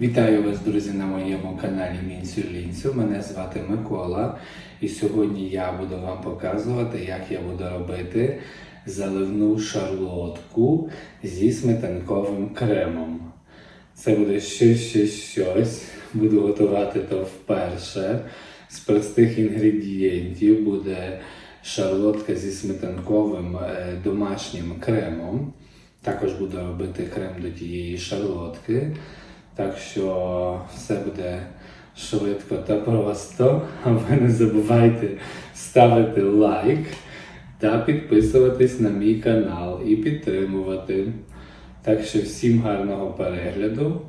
Вітаю вас, друзі, на моєму каналі Мінцю Лінцю. Мене звати Микола, і сьогодні я буду вам показувати, як я буду робити заливну шарлотку зі сметанковим кремом. Це буде щось, щось, щось. Буду готувати то вперше. З простих інгредієнтів буде шарлотка зі сметанковим е, домашнім кремом. Також буду робити крем до тієї шарлотки. Так що все буде швидко та просто. А ви не забувайте ставити лайк та підписуватись на мій канал і підтримувати. Так що всім гарного перегляду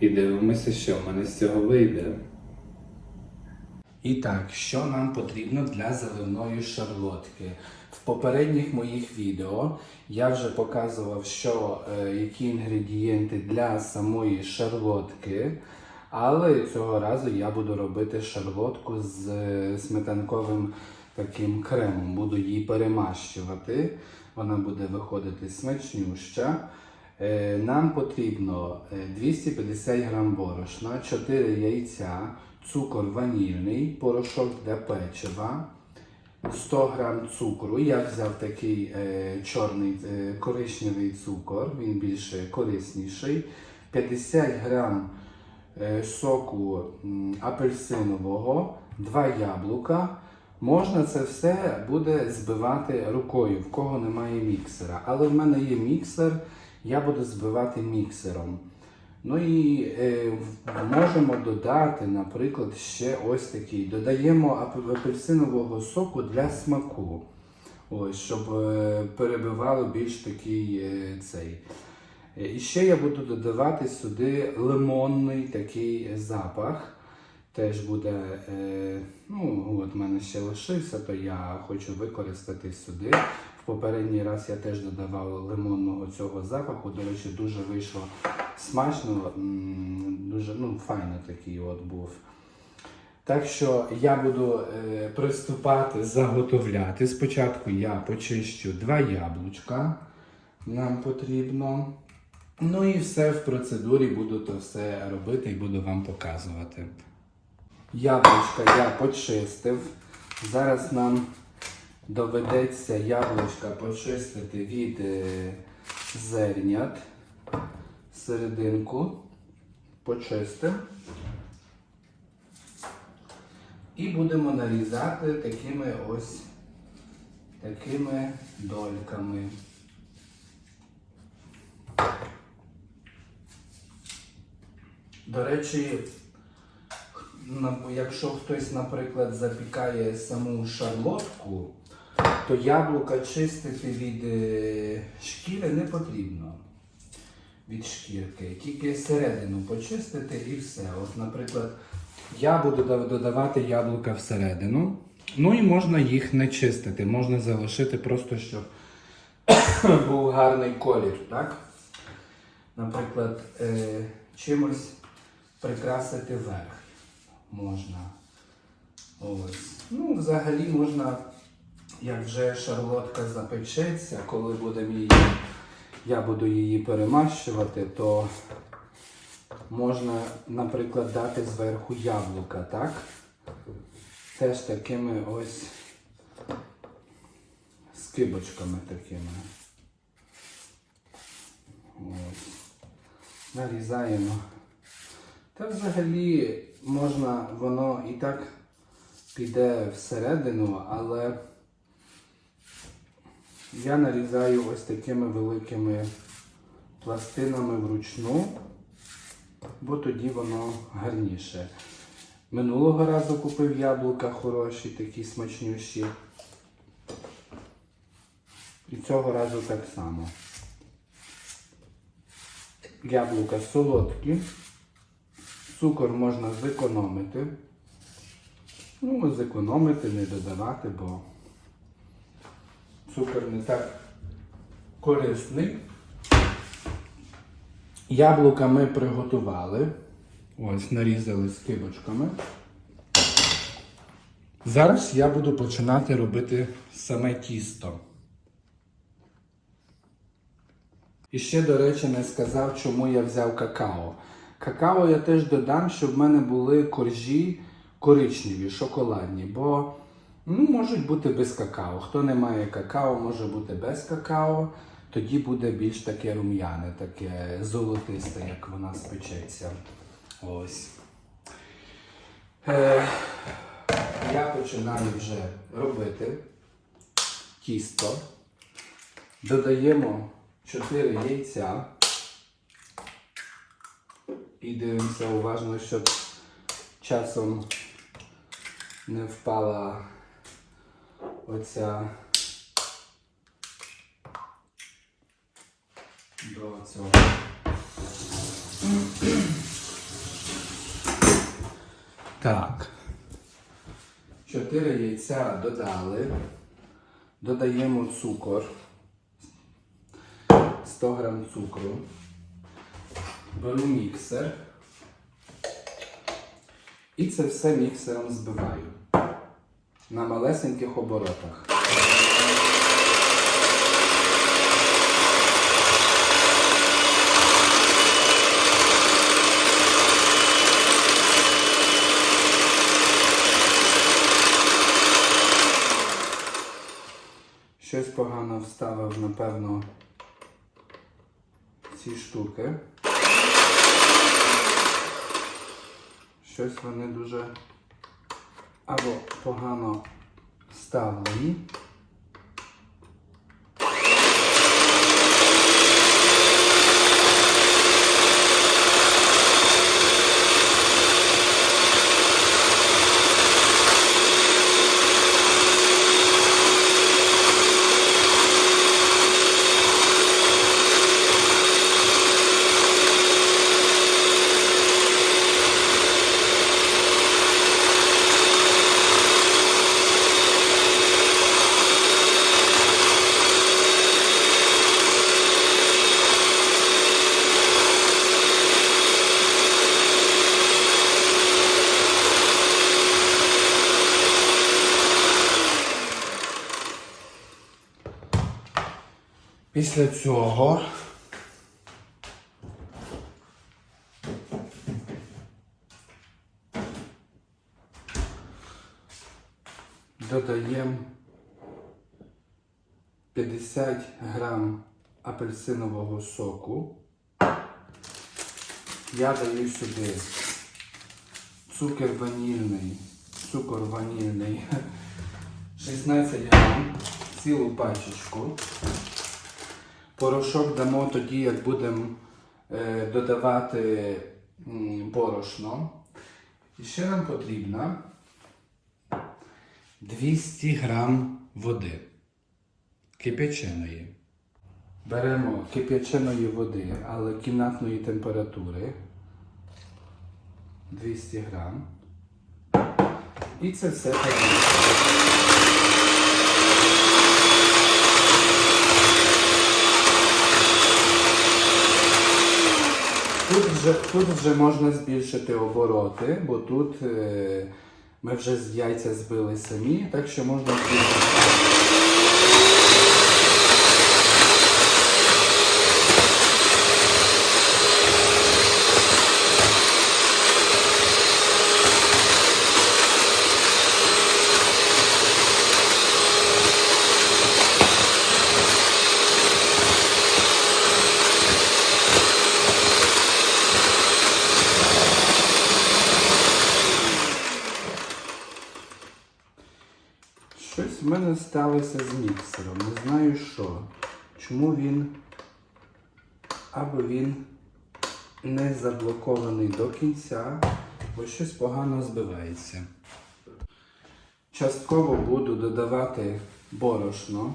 і дивимося, що в мене з цього вийде. І так, що нам потрібно для заливної шарлотки? Попередніх моїх відео я вже показував, що, е, які інгредієнти для самої шарлотки, але цього разу я буду робити шарлотку з е, сметанковим таким кремом. Буду її перемащувати. Вона буде виходити смачнюща. Е, Нам потрібно е, 250 грам борошна, 4 яйця, цукор ванільний, порошок для печива, 100 грам цукру. Я взяв такий е, чорний е, коричневий цукор, він більш корисніший. 50 грам е, соку апельсинового, 2 яблука. Можна це все буде збивати рукою, в кого немає міксера. Але в мене є міксер, я буду збивати міксером. Ну і е, можемо додати, наприклад, ще ось такий. Додаємо апельсинового соку для смаку. Ось, щоб е, перебивало більш такий е, цей. І ще я буду додавати сюди лимонний такий запах. Теж буде, е, ну, от в мене ще лишився, то я хочу використати сюди. В попередній раз я теж додавав лимонного цього запаху. До речі, дуже вийшло смачно, дуже ну, файно такий от був. Так що я буду е, приступати заготовляти. Спочатку я почищу два яблучка. Нам потрібно. Ну і все в процедурі буду то все робити і буду вам показувати. Яблучка я почистив. Зараз нам доведеться яблучка почистити від е, зернят. Серединку почистимо. І будемо нарізати такими ось такими дольками. До речі, якщо хтось, наприклад, запікає саму шарлотку, то яблука чистити від е, шкіри не потрібно. Від шкірки. Тільки середину почистити і все. От, наприклад, я буду додавати яблука всередину. Ну і можна їх не чистити, можна залишити просто, щоб був гарний колір, так? Наприклад, е, чимось прикрасити верх можна. Ось. Ну, взагалі можна, як вже шарлотка запечеться, коли будемо її, я буду її перемащувати, то можна, наприклад, дати зверху яблука, так? Теж такими ось скибочками такими. Ось. Нарізаємо. Та взагалі можна, воно і так піде всередину, але я нарізаю ось такими великими пластинами вручну, бо тоді воно гарніше. Минулого разу купив яблука хороші, такі смачнющі. І цього разу так само. Яблука солодкі. Цукор можна зекономити. Ну, зекономити, не додавати, бо цукор не так корисний. Яблука ми приготували. Ось, нарізали скибочками. Зараз я буду починати робити саме тісто. І ще, до речі, не сказав, чому я взяв какао. Какао я теж додам, щоб в мене були коржі коричневі, шоколадні, бо ну, можуть бути без какао. Хто не має какао, може бути без какао. Тоді буде більш таке рум'яне, таке золотисте, як вона спечеться. Ось. Е, я починаю вже робити тісто. Додаємо 4 яйця. І дивимося уважно, щоб часом не впала оця до цього. Так. Чотири яйця додали. Додаємо цукор. 100 грам цукру. Беру міксер. І це все міксером збиваю. На малесеньких оборотах. Щось погано вставив, напевно, ці штуки. Щось вони дуже або погано вставлені. Після цього додаємо 50 грам апельсинового соку. Я даю сюди цукор ванільний, цукор ванільний 16 грам, цілу пачечку. Порошок дамо тоді, як будемо е, додавати борошно. І ще нам потрібно 200 грам води кип'яченої. Беремо кип'яченої води, але кімнатної температури 200 грам. І це все помішуємо. Тут вже, тут вже можна збільшити обороти, бо тут е, ми вже з яйця збили самі, так що можна збільшити. Щось в мене сталося з міксером. Не знаю що. Чому він або він не заблокований до кінця, бо щось погано збивається. Частково буду додавати борошно.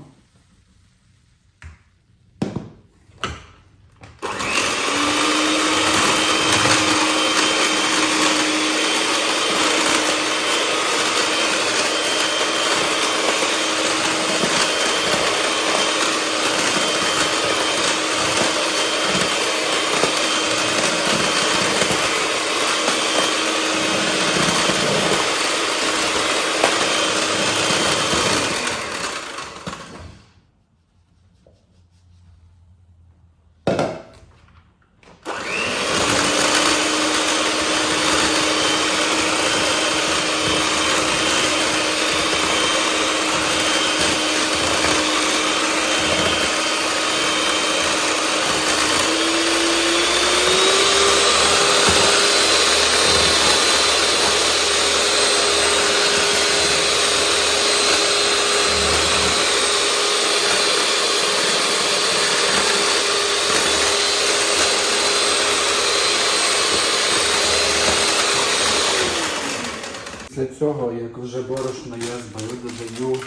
Борошно я збив, додаю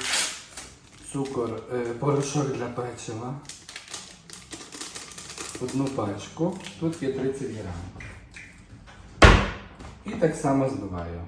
цукор, е, порошок для печива. Одну пачку. Тут є 30 грамів. І так само збиваю.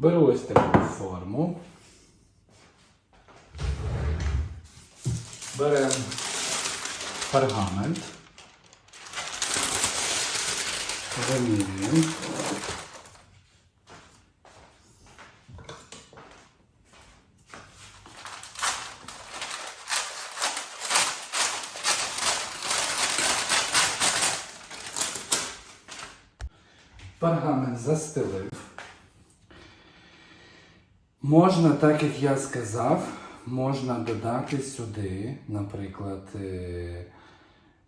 Беру ось таку форму. Беремо пергамент. Вимірюємо. Пергамент застелив. Можна, так як я сказав, можна додати сюди, наприклад, е,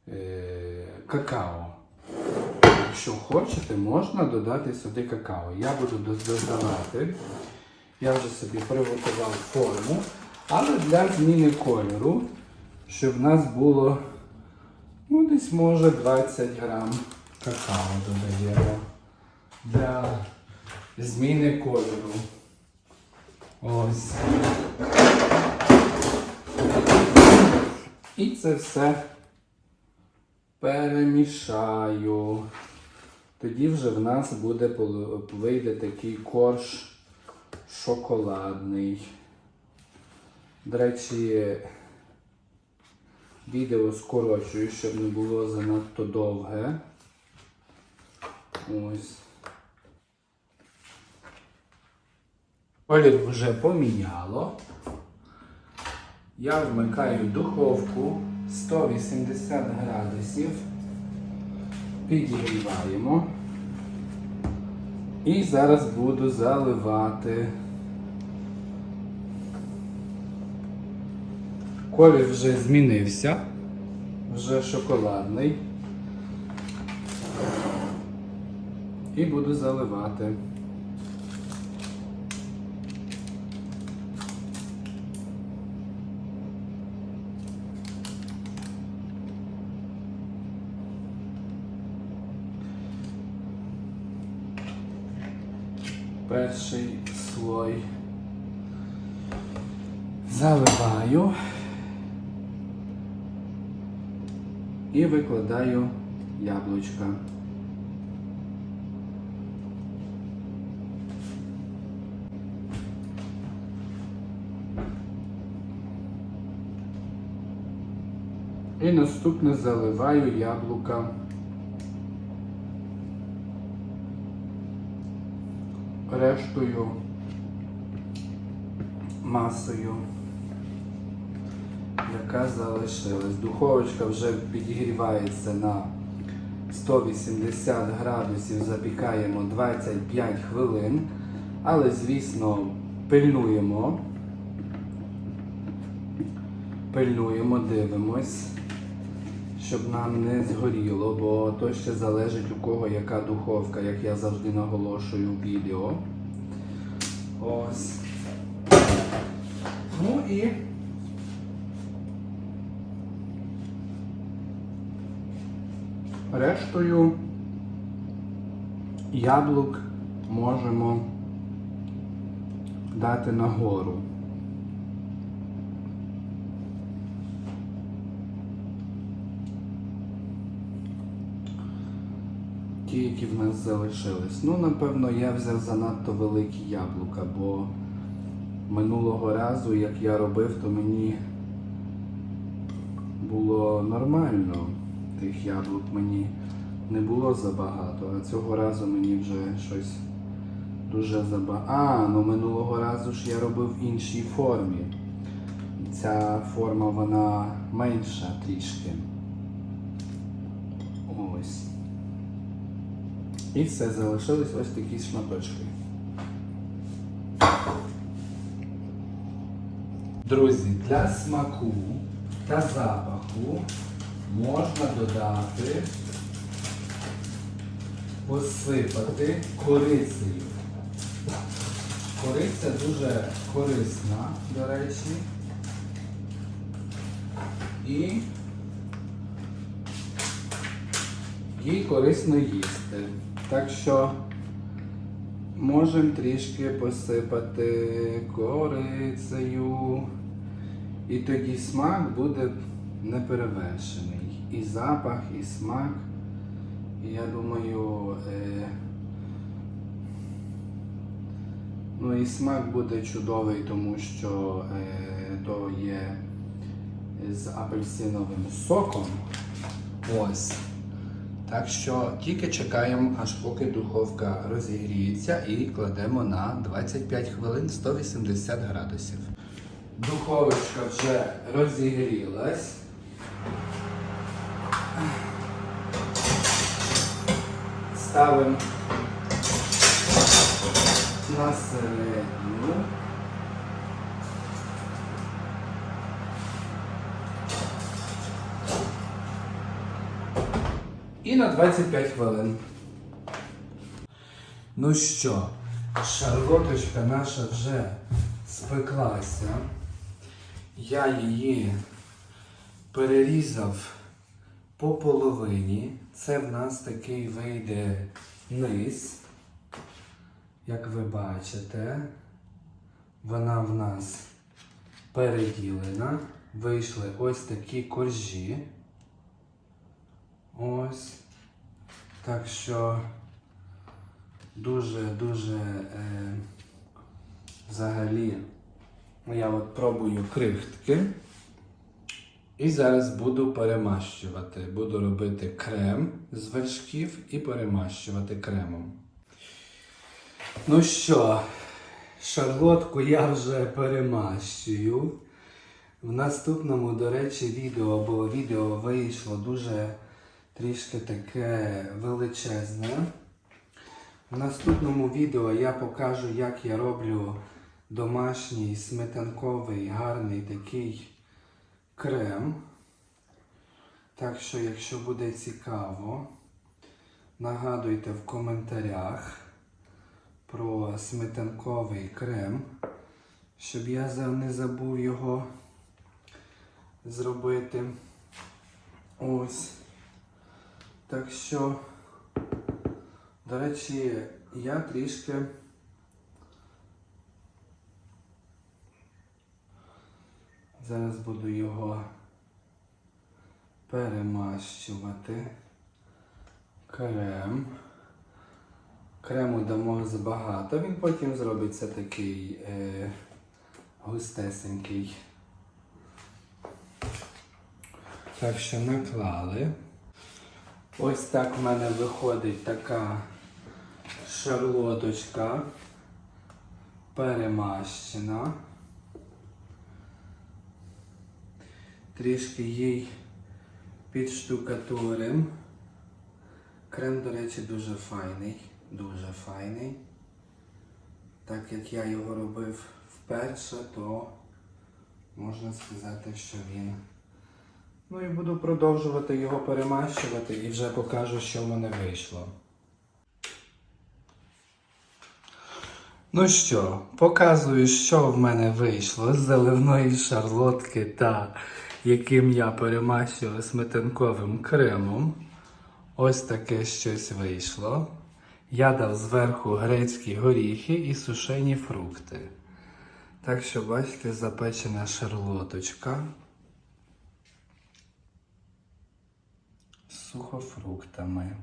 е, какао. Якщо хочете, можна додати сюди какао. Я буду додавати. Я вже собі приготував форму, але для зміни кольору, щоб в нас було ну, десь може 20 грам какао додаємо для зміни кольору. Ось. І це все перемішаю. Тоді вже в нас буде вийде такий корж шоколадний. До речі, відео скорочую, щоб не було занадто довге. Ось. Колір вже поміняло. Я вмикаю духовку 180 градусів. Підігріваємо. І зараз буду заливати. Колір вже змінився. Вже шоколадний. І буду заливати. Перший слой заливаю і викладаю яблучка. І наступне заливаю яблука. Рештою масою, яка залишилась. Духовочка вже підігрівається на 180 градусів, запікаємо 25 хвилин, але, звісно, пильнуємо. Пильнуємо, дивимось, щоб нам не згоріло, бо то ще залежить у кого яка духовка, як я завжди наголошую в відео. Ось. Ну і рештою яблук можемо дати нагору. Ті, які в нас залишились. Ну, напевно, я взяв занадто великі яблука, бо минулого разу, як я робив, то мені було нормально. Тих яблук мені не було забагато, а цього разу мені вже щось дуже забагато. А, ну минулого разу ж я робив в іншій формі. Ця форма вона менша трішки. Ось. І все, залишились ось такі шматочки. Друзі, для смаку та запаху можна додати, посипати корицею. Кориця дуже корисна, до речі. І їй корисно їсти. Так що можемо трішки посипати корицею. І тоді смак буде неперевершений. І запах, і смак. Я думаю, е, ну і смак буде чудовий, тому що е, то є з апельсиновим соком. Ось. Так що тільки чекаємо, аж поки духовка розігріється і кладемо на 25 хвилин 180 градусів. Духовочка вже розігрілась. Ставимо на середню. І на 25 хвилин. Ну що, шарлоточка наша вже спеклася. Я її перерізав по половині. Це в нас такий вийде низ. Як ви бачите, вона в нас переділена. Вийшли ось такі коржі. Ось. Так що дуже-дуже е, взагалі я от пробую крихтки. І зараз буду перемащувати. Буду робити крем з вершків і перемащувати кремом. Ну що, шарлотку я вже перемащую. В наступному, до речі, відео, бо відео вийшло дуже трішки таке величезне. В наступному відео я покажу, як я роблю домашній сметанковий гарний такий крем. Так що, якщо буде цікаво, нагадуйте в коментарях про сметанковий крем, щоб я не забув його зробити. Ось. Так що, до речі, я трішки зараз буду його перемащувати. Крем. Крему дамо забагато, він потім зробиться такий е, густесенький. Так що наклали. Ось так в мене виходить така шарлоточка перемащена. Трішки їй підштукатурим. Крем, до речі, дуже файний, дуже файний. Так як я його робив вперше, то можна сказати, що він. Ну і буду продовжувати його перемащувати і вже покажу, що в мене вийшло. Ну що, показую, що в мене вийшло з заливної шарлотки та яким я перемащував сметанковим кремом. Ось таке щось вийшло. Я дав зверху грецькі горіхи і сушені фрукти. Так що, бачите, запечена шарлоточка сухофруктами.